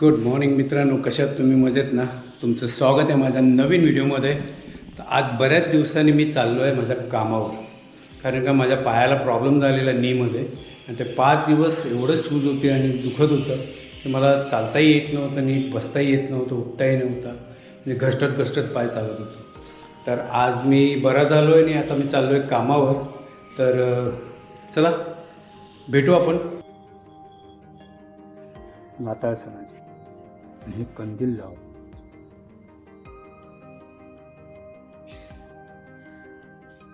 Good morning मित्रांनो कशात तुम्ही मजेत ना? तुमचं स्वागत आहे माझ्या नवीन व्हिडिओमध्ये. तर आज बऱ्याच दिवसांनी मी चाललो आहे माझ्या कामावर. कारण का माझ्या पायाला प्रॉब्लेम झालेला नीमध्ये. आणि ते पाच दिवस एवढं सूज होती आणि दुखत होतं की मला चालताही येत नव्हतं नीट बसताही येत नव्हतं उठताही नव्हता. म्हणजे घसटत घसटत पाय चालत होतो. तर आज मी बरा झालो आहे आणि आता मी चाललो आहे कामावर. तर चला भेटू आपण. माता सणाची. आणि हे कंदील लाव.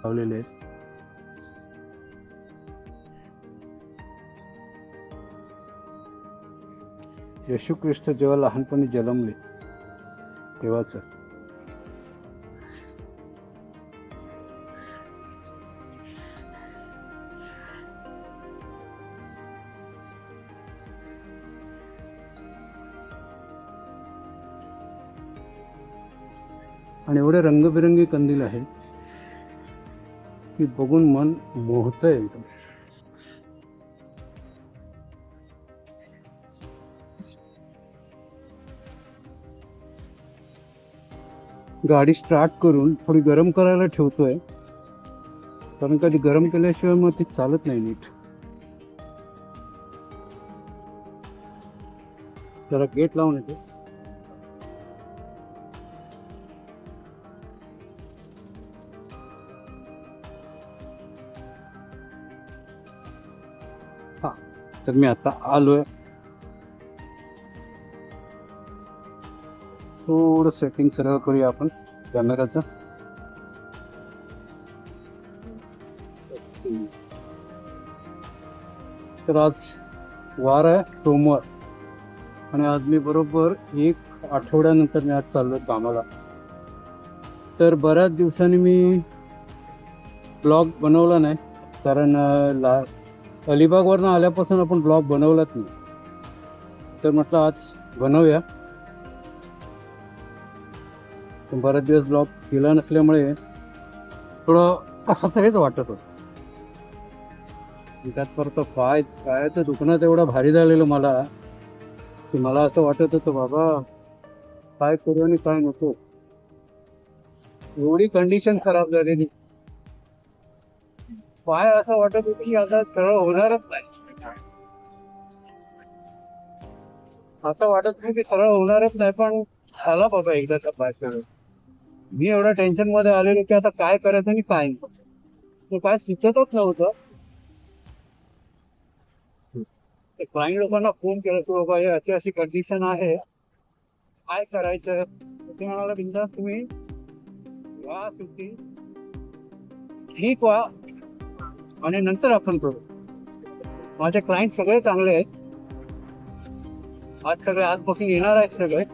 लावलेले येशू ख्रिस्त जेव्हा लहानपणी जन्मले तेव्हाच. आणि एवढे रंगबिरंगी कंदील आहेत की बघून मन मोहतं एकदम. गाडी स्टार्ट करून थोडी गरम करायला ठेवतोय. कारण कधी गरम केल्याशिवाय मग ती चालत नाही नीट. जरा गेट लावून येते. हा तर मी आता आलोय. थोडं सेटिंग सरळ करूया आपण कॅमेराचं तर आज वार आहे सोमवार. आणि आज मी बरोबर एक आठवड्यानंतर मी आज चाललो कामाला. तर बऱ्याच दिवसांनी मी ब्लॉग बनवला नाही कारण ला अलिबागवरनं आल्यापासून आपण ब्लॉग बनवलाच नाही. तर म्हटलं आज बनवूया. पण बराच दिवस ब्लॉग केला नसल्यामुळे थोडं कसं तरीच वाटत होतं. त्यात परत पाय पायाचं दुखणं तेवढं भारी झालेलं मला. की मला असं वाटत होतं बाबा काय करू आणि काय नको? एवढी कंडिशन खराब झालेली. पाय असं वाटत होतं की आता सरळ होणारच नाही. असं वाटत नाही की सरळ होणारच नाही पण आला बाबा एकदा पाय सरळ मी एवढ्या टेन्शनमध्ये आलेलो की आता काय करायचं आणि काय नाही. काय सुचतच नव्हतं. ते लोकांना फोन केला की बाबा हे अशी अशी कंडिशन आहे. काय करायचं? ते म्हणाला बिंदा तुम्ही या सुट्टी ठीक व्हा. आणि नंतर आपण करू. माझे क्लायंट सगळे चांगले आहेत. आज सगळे आजपासून येणार आहेत सगळे.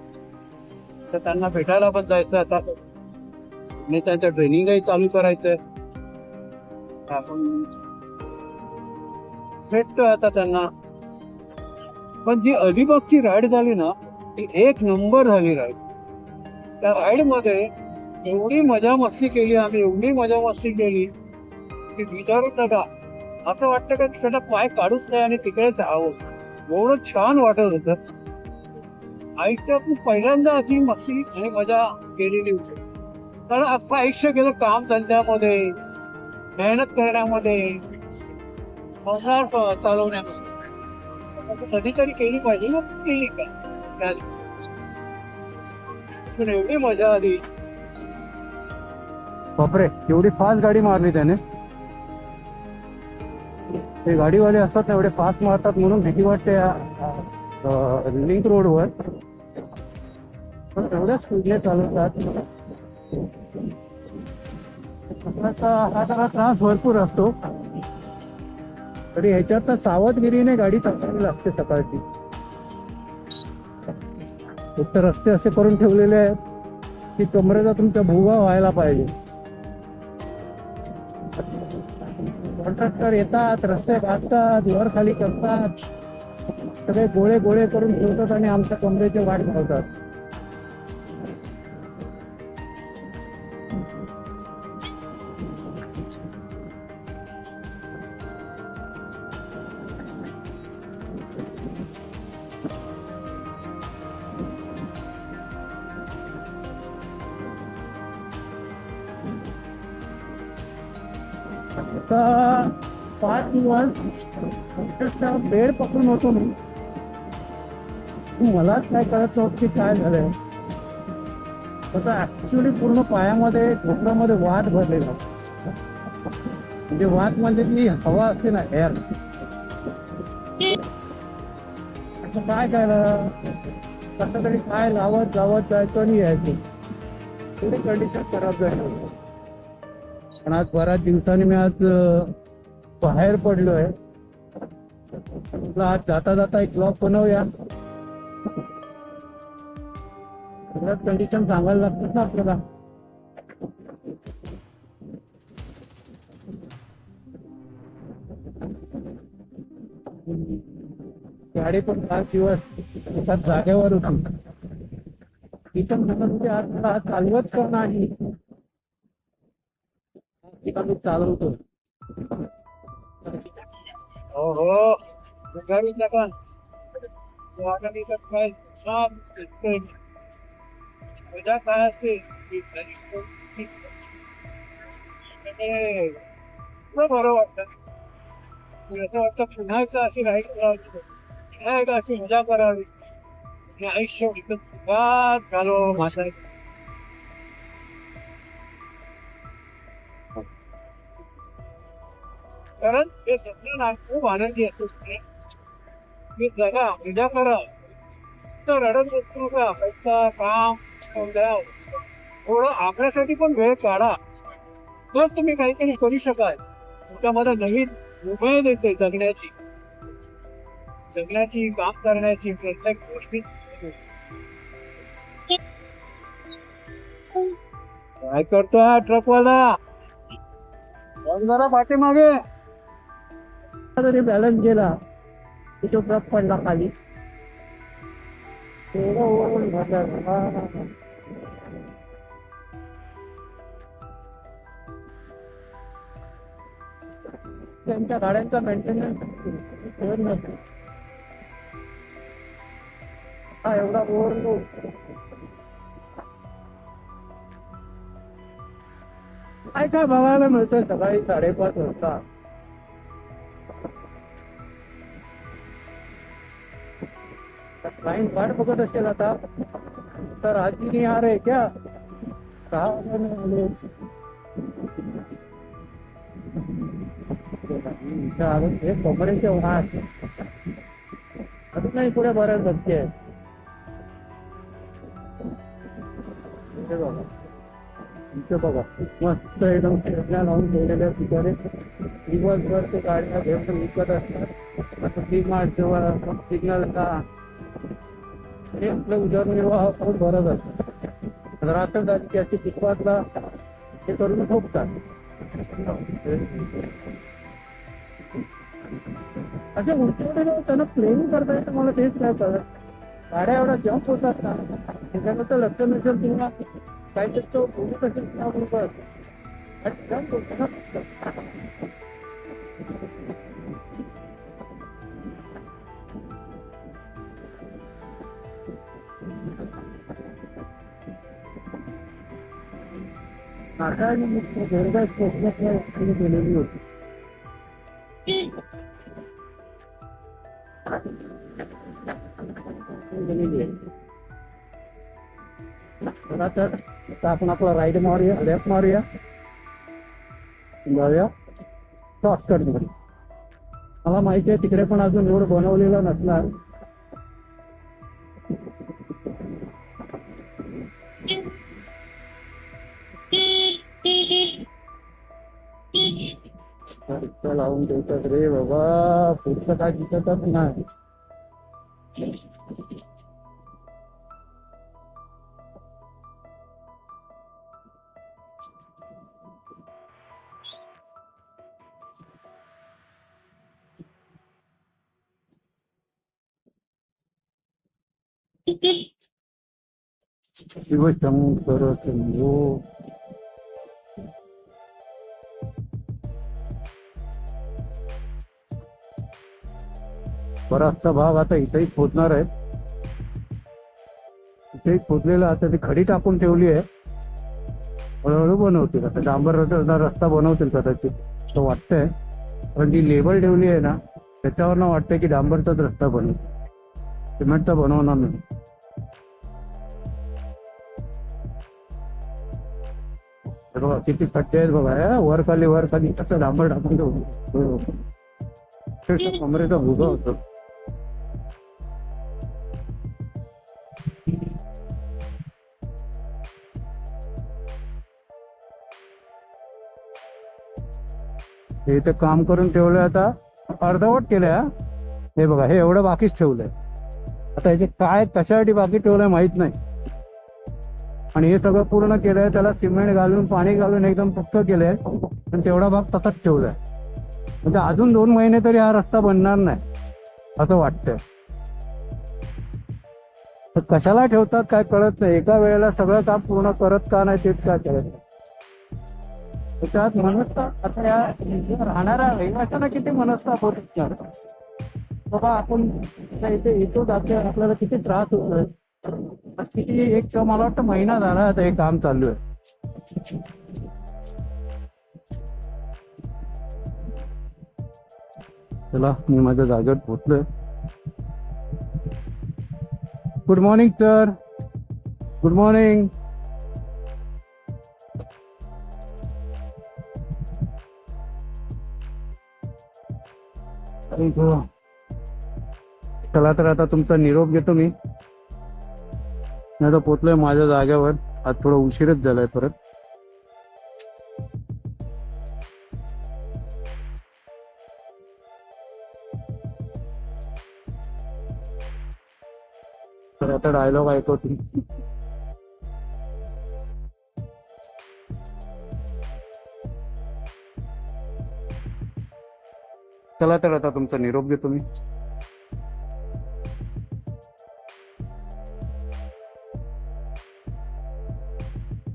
तर त्यांना भेटायला पण जायचं आता. आणि त्यांचं ट्रेनिंगही चालू करायचंय. आपण भेटतो आता त्यांना. पण जी अलिबागची राईड झाली ना ती एक नंबर झाली राईड त्या राईडमध्ये एवढी मजा मस्ती केली आम्ही एवढी मजा मस्ती केली. की विचारूच नका असं वाटतं का तिकडं पाय काढूच नाही आणि तिकडे जावं? एवढं छान वाटत होतं. आयुष्यात मी पहिल्यांदा अशी मस्ती आणि मजा केलेली होती. कारण असं आयुष्य गेलं काम धंद्यामध्ये मेहनत करण्यामध्ये संसार चालवण्यामध्ये. कधी कधीतरी केली पाहिजे ना केली का? पण एवढी मजा आली. बापरे एवढी फास्ट गाडी मारली त्याने. ते गाडीवाले असतात ना एवढे फास्ट मारतात म्हणून भीती वाटते लिंक रोडवर पण एवढ्या स्पीडने चालवतात. हा त्रास भरपूर असतो. तरी ह्याच्यात सावधगिरीने गाडी चालवावी लागते सकाळची. एक तर रस्ते असे करून ठेवलेले आहेत की कमरेचा तुमचा भुगा व्हायला पाहिजे. जातात तर येतात रस्ते भाजतात वर खाली करतात. सगळे गोळे गोळे करून ठेवतात आणि आमच्या कमरेचे वाट घालतात. का पाच दिवस अक्षरशः बेड पकडून होतो मी. मलाच काय करायचं होत की काय झालंय? आता ऍक्च्युली पूर्ण पायामध्ये घोकडामध्ये वाद भरलेला म्हणजे वाद म्हणजे ती हवा असते ना एअर काय करायला? कसं तरी काय लावत लावत जायचं आणि यायचं? थोडी कंडिशन खराब झाली. पण आज बऱ्याच दिवसांनी मी आज बाहेर पडलोय. आज जाता जाता एक ब्लॉग बनवूया. कंडिशन सांगायला लागतात ना आपल्याला. गाडी पण पाच दिवस एका जागेवर होती. किचन म्हणत होते आज मला आज चालवत नाही? तिला मी चालवतो हो हो गाडीचा का गाडीचा काय छान दिसतंय. मजा काय असते ती दिसतो. म्हणजे इतकं बरं वाटतं म्हणजे असं वाटतं पुन्हा एकदा अशी राईड करावी पुन्हा कारण ते सगळं खूप आनंदी असते की जगा मज़ा करा. तर रडत बसू नका पैसा काम द्या थोडं आपल्यासाठी पण वेळ काढा. तर तुम्ही काहीतरी करू शकाल. तुमच्यामध्ये नवीन उमेद येते जगण्याची. जगण्याची, काम करण्याची प्रत्येक गोष्टी. काय करतो हा ट्रकवाला? जरा पाठीमागे. तरी बॅलन्स गेला की तो ट्रक पडला खाली तेवढं ओरडून भरलं. त्यांच्या गाड्यांचा मेंटेनन्स हा एवढा ओव्हरलो काय काय बघायला मिळतं सकाळी साडेपाच वाजता क्लाइंट वाट बघत असेल आता. तर आजी नहीं आ रहे क्या? सहा वाजता आले. इथं अजून हे कोंबड्यांचे वाट अजून नाही पुढे बऱ्याच बघते बघा. इथे बघा. मस्त एकदम खेळण्या लावून ठेवलेल्या बिचारे. दिवसभर ते गाड्या घेऊन विकत असतात. आता डी मार्ट जवळ सिग्नल का? हे आपलं उदरनिर्वाह करून भरत असतात रात्र झाली की अशी शिकवातला हे करून झोपतात. अशा गोष्टीमध्ये त्यांना प्लेन करता येतं मला तेच काय कळत गाड्या एवढा जॉब होतात ना त्याच्यानंतर लक्ष नसेल किंवा काहीतरी तो बोलत असेल किंवा बरोबर आणि jump होतो ना. केलेली होती. गेलेली आहे. चला तर आता आपण आपला राईट मारूया लेफ्ट मारूया. जाऊया. शॉर्टकटमध्ये. मला माहिती आहे तिकडे पण अजून रोड बनवलेला नसणार. लावून देतात रे बाबा पुढचं काय दिसतच नाही शिवशंकर शंभो बराचसा भाग आता इथेही खोदणार आहे इथेही खोदलेला आता ती खडी टाकून ठेवली आहे. हळूहळू बनवतील. आता डांबर रस्ता बनवतील कदाचित असं वाटतंय. पण जी लेबल ठेवली आहे ना त्याच्यावर ना वाटतंय की डांबरचाच रस्ता बनेल सिमेंटचा बनवणार नाही. बघा किती खड्डे आहेत बघा. वर खाली वर खाली कसं डांबर टाकून ठेवतो हो. कमरेचा भुगा होतो. हे इथे काम करून ठेवलंय आता. अर्धवट केलंय हा. हे बघा हे एवढं बाकीच ठेवलंय. आता ह्याचे काय कशासाठी बाकी ठेवलंय माहीत नाही. आणि हे सगळं पूर्ण केलंय त्याला सिमेंट घालून पाणी घालून एकदम पक्क केलंय. आणि तेवढा भाग तसाच ठेवलाय. म्हणजे अजून दोन महिने तरी हा रस्ता बनणार नाही असं वाटतंय. तर कशाला ठेवतात काय कळत नाही. एका वेळेला सगळं काम पूर्ण करत का नाही तेच काय कळत नाही. त्याच्यात मनस्ताप आता या राहणाऱ्या रहिवाशांना किती मनस्ताप होत विचार बाबा आपण इथे येतो जातो आपल्याला किती त्रास होतोय? किती एक मला वाटतं महिना झाला आता हे काम चालू आहे. चला मी माझ्या जागेवर पोहोचलोय. Good morning sir good morning चला तर आता तुमचा निरोप घेतो मी. आता पोचलोय माझ्या जागेवर. आज थोडं उशीरच झालाय परत. तर आता डायलॉग ऐकतो चला तर आता तुमचा निरोप घेतो मी.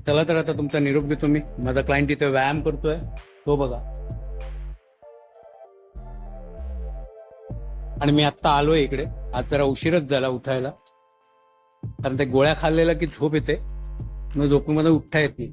चला तर आता तुमचा निरोप घेतो मी. माझा क्लायंट इथे व्यायाम करतोय. तो बघा. आणि मी आता आलोय इकडे. आज जरा उशीरच झाला उठायला. कारण ते गोळ्या खाल्लेला की झोप येते. मग झोपून मला उठता येत नाही.